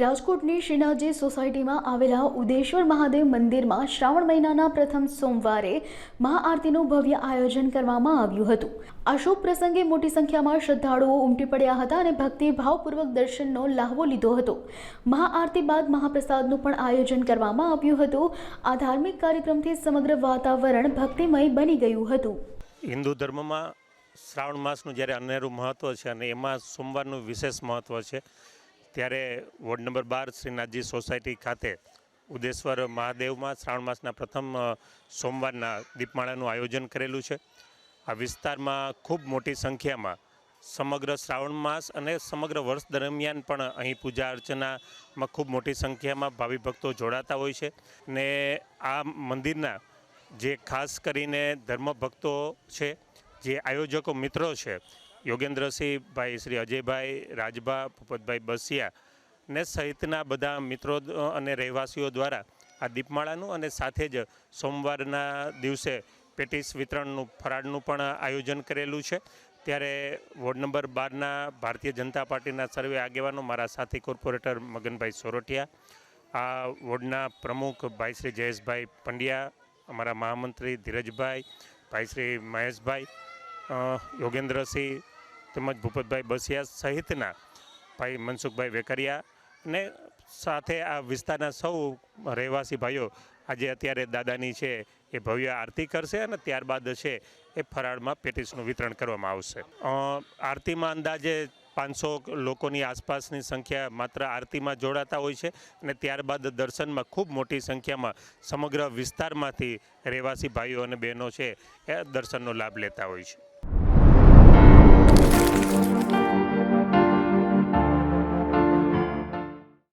રાજકોટની શ્રીનાથજી સોસાયટીમાં આવેલા ઉદેશ્વર મહાદેવ મંદિરમાં શ્રાવણ મહિનાના પ્રથમ સોમવારે મહાઆરતીનું ભવ્ય આયોજન કરવામાં આવ્યું હતું. આ શુભ પ્રસંગે મોટી સંખ્યામાં શ્રદ્ધાળુઓ ઉમટી પડ્યા હતા અને ભક્તિભાવપૂર્વક દર્શનનો લાહવો લીધો હતો. મહાઆરતી બાદ મહાપ્રસાદનું પણ આયોજન કરવામાં આવ્યું હતું. આ ધાર્મિક કાર્યક્રમથી સમગ્ર વાતાવરણ ભક્તિમય બની ગયું હતું. હિન્દુ ધર્મમાં શ્રાવણ માસનું જ્યારે અનેરું મહત્ત્વ છે અને એમાં સોમવારનું વિશેષ મહત્ત્વ છે ત્યારે વોર્ડ નંબર બાર શ્રીનાથજી સોસાયટી ખાતે ઉદેશ્વર મહાદેવમાં શ્રાવણ માસના પ્રથમ સોમવારના દીપમાળાનું આયોજન કરેલું છે. આ વિસ્તારમાં ખૂબ મોટી સંખ્યામાં સમગ્ર શ્રાવણ માસ અને સમગ્ર વર્ષ દરમિયાન પણ અહીં પૂજા અર્ચનામાં ખૂબ મોટી સંખ્યામાં ભાવિ ભક્તો જોડાતા હોય છે ને આ મંદિરના જે ખાસ કરીને ધર્મભક્તો છે, જે આયોજકો મિત્રો છે યોગેન્દ્રસિંહ ભાઈ શ્રી અજયભાઈ, રાજભા, ભૂપતભાઈ બસિયા ને સહિતના બધા મિત્રો અને રહેવાસીઓ દ્વારા આ દીપમાળાનું અને સાથે જ સોમવારના દિવસે પેટીસ વિતરણનું, ફરાળનું પણ આયોજન કરેલું છે. ત્યારે વોર્ડ નંબર બારના ભારતીય જનતા પાર્ટીના સર્વે આગેવાનો મારા સાથી કોર્પોરેટર મગનભાઈ સોરઠિયા, આ વોર્ડના પ્રમુખ ભાઈ શ્રી જયેશભાઈ પંડ્યા, અમારા મહામંત્રી ધીરજભાઈ, ભાઈ શ્રી મહેશભાઈ યોગેન્દ્રસિંહ તેમજ ભૂપતભાઈ બસિયા સહિતના ભાઈ મનસુખભાઈ વેકરિયા અને સાથે આ વિસ્તારના સૌ રહેવાસી ભાઈઓ આજે અત્યારે દાદાની છે એ ભવ્ય આરતી કરશે અને ત્યારબાદ છે એ ફરાળમાં પેટીસનું વિતરણ કરવામાં આવશે. આરતીમાં અંદાજે પાંચસો લોકોની આસપાસની સંખ્યા માત્ર આરતીમાં જોડાતા હોય છે અને ત્યારબાદ દર્શનમાં ખૂબ મોટી સંખ્યામાં સમગ્ર વિસ્તારમાંથી રહેવાસી ભાઈઓ અને બહેનો છે એ દર્શનનો લાભ લેતા હોય છે.